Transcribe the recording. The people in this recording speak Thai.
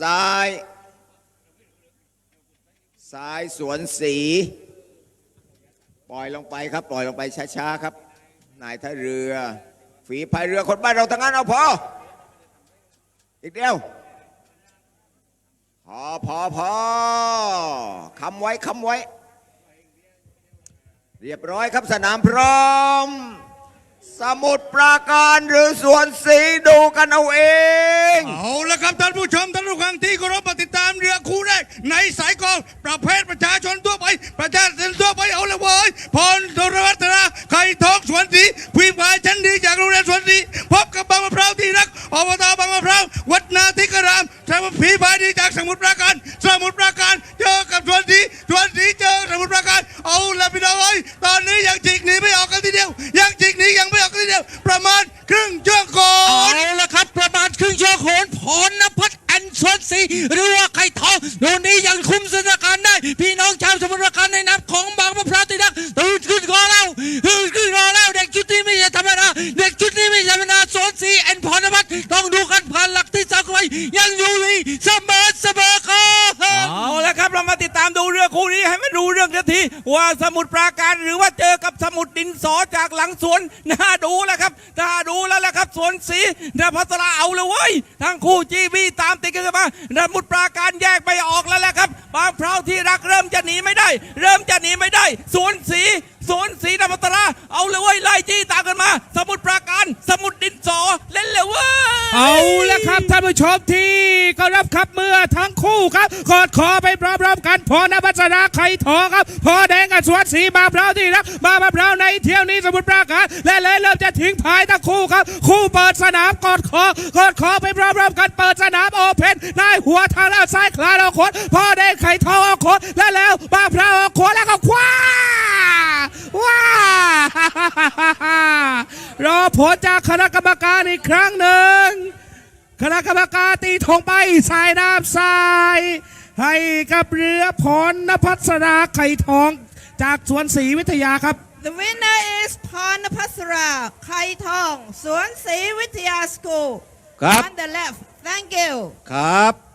ซ้าย ซ้ายสวนสี ปล่อยลงไปครับ ปล่อยลงไปช้าๆครับ นายท่าเรือ ฝีพายเรือคนบ้านเราทั้งนั้นเอาพอ อีกเดียว พอพอพอคำไว้คำไว้ เรียบร้อยครับสนามพร้อม สมุดปราการหรือสวนสีดูกันเอาเอง ครับท่านผู้ชมท่านผู้ฟังที่เคารพติดตามเรือคู่แรก ในสายกองประเภทประชาชนทั่วไป ประชาชนทั่วไปเอาละเว้ยพรธรวัฒนาไข่ทองสวนสีพิมพ์ายชั้นดีจากโรงเรียนสวนสีพบกับบางมะพร้าวที่รักอบตบางมะพร้าววัดนาธิกรามชาวผีพายดีจากสมุทรปราการสมุทรปราการ ทองโดนนี้ยังคุมสถานการณ์ได้ พี่น้องชาวสมุทรปราการในนับของบางมะพร้าวติดดักตื่นขึ้นก่อนแล้วตื่นขึ้นก่อนแล้วเด็กชุดนี้ไม่ใช่ธรรมดาเด็กชุดนี้ไม่ใช่ธรรมดาโซนสีแอนพรนวัตต้องดูกันผ่านหลักที่สากลยังอยู่ดีเสมอเสมอครับเอา คู่นี้ให้มันรู้เรื่องทันที ว่าสมุทรปราการหรือว่าเจอกับสมุทรดินสอจากหลังสวนน่าดูแล้วครับน่าดูแล้วละครับสวนสีนภัสราเอาเลยเว้ยทั้งคู่จีบีตามติดกันมาสมุทรปราการแยกไปออกแล้วแหละครับบางเพราที่รักเริ่มจะหนีไม่ได้ เริ่มจะหนีไม่ได้สวนสีสวนสีนภัสราเอาเลยเว้ยไล่จี้ตามกันมา สมุทรปราการสมุทรดินสอเล่นเลยเว้ยเอาละครับท่านผู้ชมที่ รับครับเมื่อทั้งคู่ครับกอดคอไปพร้อมๆกันพอนภัสราไข่ทองครับ พอแดงกับสวนสีมาพร้าวที่รักมามาพร้าวในเที่ยวนี้สมุทรปราการและเลยเริ่มจะทิ้งพายทั้งคู่ครับ คู่เปิดสนามกอดคอกอดคอไปพร้อมๆกันเปิดสนามโอเพนนายหัวทางด้านซ้ายคลาดอาโคตพอแดงไข่ทองอาโคตและแล้วมาพร้าวเอาโคตแล้วก็คว้าว้ารอผลจากคณะกรรมการอีกครั้งหนึ่ง คณะกรรมการตีธงไปสายน้ำทราย ให้กับเรือพรณพัสราไข่ทองจากสวนศรีวิทยาครับ The winner is Parnapasara Kai Tong, Suan Si Vidya School. ครับ On the left. Thank you. ครับ